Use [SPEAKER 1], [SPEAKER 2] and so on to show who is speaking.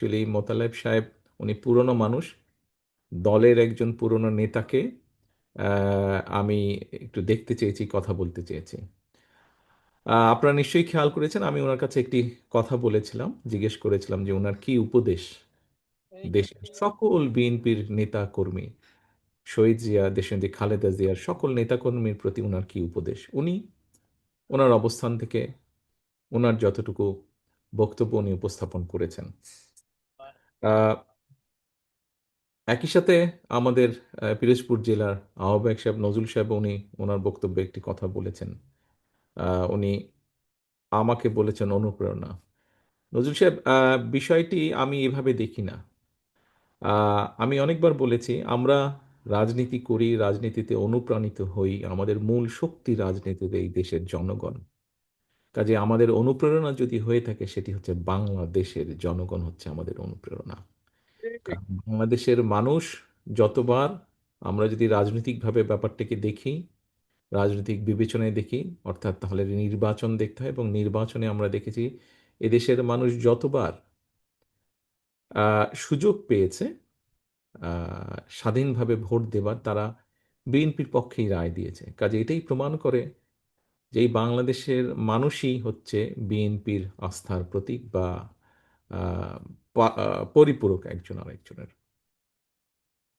[SPEAKER 1] Actually Motaleb সাহেব উনি পুরনো মানুষ। দলের একজন পুরনো নেতাকে আমি একটু দেখতে চেয়েছি কথা বলতে চেয়েছি। আপনারা নিশ্চয়ই খেয়াল করেছেন আমি ওনার কাছে একটি কথা বলেছিলাম জিজ্ঞেস করেছিলাম যে ওনার কি উপদেশ দেশের সকল বিএনপির নেতা কর্মী শহীদ জিয়া দেশনেত্রী খালেদা জিয়ার সকল নেতাকর্মীর প্রতি ওনার কি উপদেশ? উনি ওনার অবস্থান থেকে ওনার যতটুকু বক্তব্য উনি উপস্থাপন করেছেন। একই সাথে আমাদের পিরোজপুর জেলার আহ্বায়ক সাহেব নজরুল সাহেব, উনি ওনার বক্তব্যে একটি কথা বলেছেন। উনি আমাকে বলেছেন অনুপ্রেরণা। নজরুল সাহেব বিষয়টি আমি এভাবে দেখি না। আমি অনেকবার বলেছি, আমরা রাজনীতি করি, রাজনীতিতে অনুপ্রাণিত হই, আমাদের মূল শক্তি রাজনীতিতে এই দেশের জনগণ। কাজে আমাদের অনুপ্রেরণা যদি হয়ে থাকে সেটি হচ্ছে বাংলাদেশের জনগণ হচ্ছে আমাদের অনুপ্রেরণা। বাংলাদেশের মানুষ যতবার আমরা যদি রাজনৈতিকভাবে ব্যাপারটাকে দেখি রাজনৈতিক বিবেচনায় দেখি অর্থাৎ তাহলে নির্বাচন দেখতে হয় এবং নির্বাচনে আমরা দেখেছি এদেশের মানুষ যতবার আহ, সুযোগ পেয়েছে আহ, স্বাধীনভাবে ভোট দেবার তারা বিএনপির পক্ষেই রায় দিয়েছে। কাজে এটাই প্রমাণ করে যে এই বাংলাদেশের মানুষই হচ্ছে বিএনপির আস্থার প্রতীক বা পরিপূরক একজন আরেকজনের।